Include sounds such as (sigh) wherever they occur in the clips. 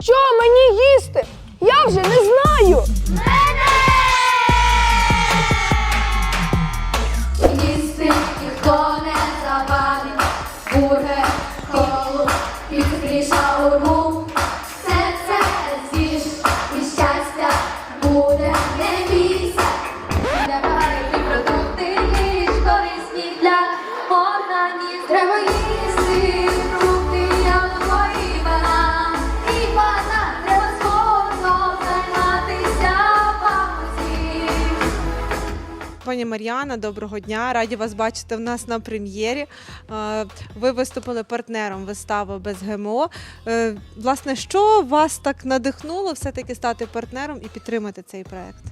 Що мені їсти? Я вже не знаю. Їсти ніхто не забавить, бургер, колу, піци, у Все Пані Мар'яна, доброго дня. Раді вас бачити в нас на прем'єрі. Е, Ви виступили партнером вистави без ГМО. Е, Власне, що вас так надихнуло все-таки стати партнером і підтримати цей проект?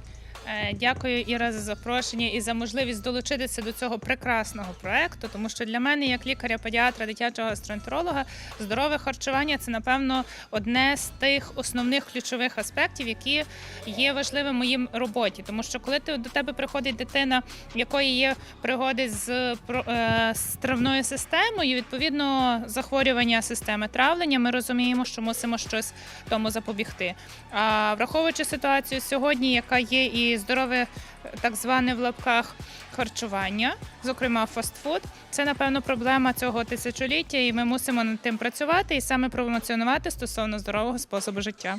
Е, Дякую, Іра, за запрошення і за можливість долучитися до цього прекрасного проекту. Тому що для мене, як лікаря-педіатра, дитячого гастроентеролога, здорове харчування це напевно одне з тих основних ключових аспектів, які є важливим в моїм роботі. Тому що коли ти до тебе приходить дитина, якої є пригоди з, е, з травною системою, відповідно захворювання системи травлення, ми розуміємо, що мусимо щось тому запобігти. А враховуючи ситуацію сьогодні, яка є і здорове, так зване в лапках харчування, зокрема фастфуд, це напевно проблема цього тисячоліття, і ми мусимо над тим працювати і саме промоціонувати стосовно здорового способу життя.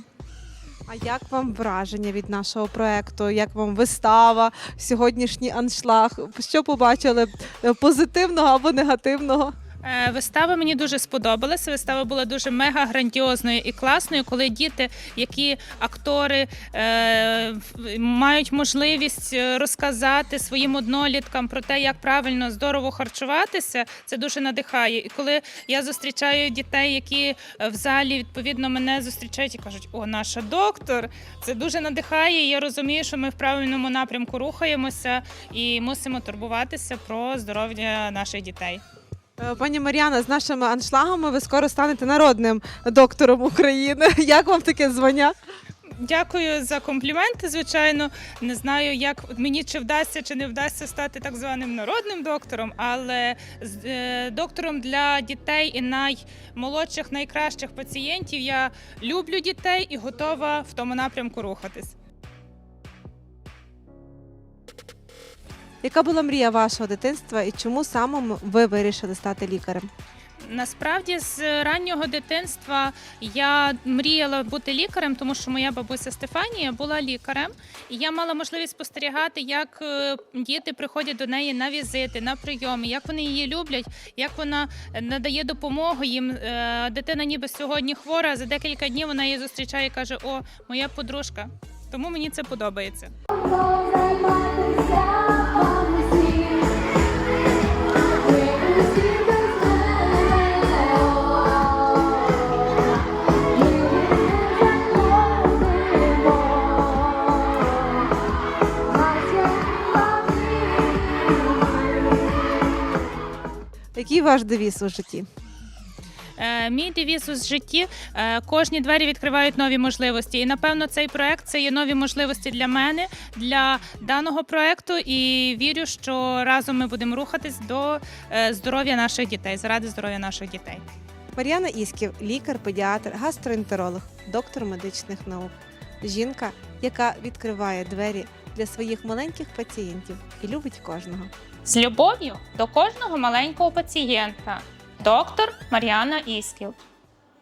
А як вам враження від нашого проекту? Як вам вистава, сьогоднішній аншлаг? Що побачили е, позитивного або негативного? Е, Вистава мені дуже сподобалася. Вистава була дуже мега грандіозною і класною, коли діти, які актори е, мають можливість е, розказати своїм одноліткам про те, як правильно здорово харчуватися, це дуже надихає. І коли я зустрічаю дітей, які в залі відповідно мене зустрічають і кажуть, о, наша доктор, це дуже надихає. І я розумію, що ми в правильному напрямку рухаємося і мусимо турбуватися про здоров'я наших дітей. Е, Пані Мар'яна, з нашими аншлагами ви скоро станете народним доктором України. (laughs) Як вам таке звання? Дякую за компліменти. Звичайно, не знаю, як мені чи вдасться чи не вдасться стати так званим народним доктором, але з- е, доктором для дітей і наймолодших, найкращих пацієнтів я люблю дітей і готова в тому напрямку рухатись. Яка була мрія вашого дитинства і чому саме ви вирішили стати лікарем? Насправді з раннього дитинства я мріяла бути лікарем, тому що моя бабуся Стефанія була лікарем, і я мала можливість спостерігати, як е, діти приходять до неї на візити, на прийоми, як вони її люблять, як вона надає допомогу їм. Е, Дитина ніби сьогодні хвора. За декілька днів вона її зустрічає і каже: О, моя подружка. Тому мені це подобається. Який ваш девіз у житті? Е, Мій девіз у житті е, кожні двері відкривають нові можливості. І напевно цей проект це є нові можливості для мене, для даного проекту. І вірю, що разом ми будемо рухатись до е, здоров'я наших дітей, заради здоров'я наших дітей. Мар'яна Ісків, лікар, педіатр, гастроентеролог, доктор медичних наук. Жінка, яка відкриває двері для своїх маленьких пацієнтів і любить кожного. З любов'ю до кожного маленького пацієнта. Доктор Мар'яна Іскіл.